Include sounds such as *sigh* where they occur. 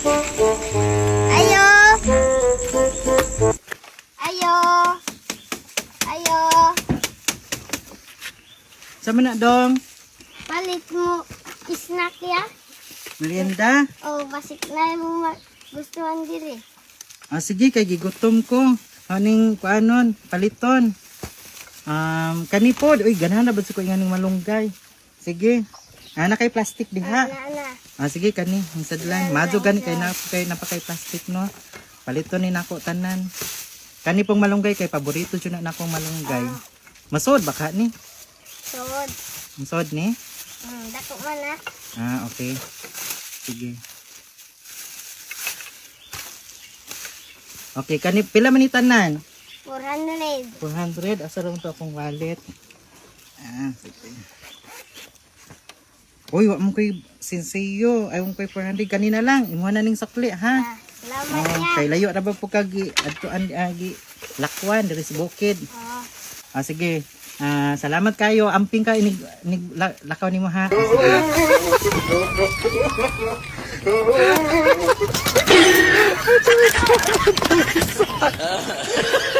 Ayo. Ayo. Ayo. Sama na dong. Palit mo snack ya. Merienda? Oh, basik na mo gustuhan diri. Ah, sige, kay gigutom ko. Aning kuanon, paliton. Um, kanipod. Uy, ganahan na ba sa ko malunggay? Sige. Ah, na kay plastic diha. Na. Ah, sige kani, ang sadlan. Madyo gani kay na kay napakay plastic no. Paliton ni nako tanan. Kani pong malunggay kay paborito jud na nakong malunggay. Masod baka ni. Sod. Masod ni. Hmm, dako man na. Ah, okay. Sige. Okay, kani pila man ni tanan? 400. 400 asa lang to akong wallet. Ah, sige. Uy, wa mo koy sinseyo. Ay mo koy 400 kanina lang. Imuha na ning sakli ha. Ah, salamat Oh, ya. kay layo ra ba po kagi adtuan agi lakwan diri sa bukid. Oh, Ah sige. Ah, salamat kayo. Amping ka inig, inig la- lakaw nimo ha. Sige. *laughs*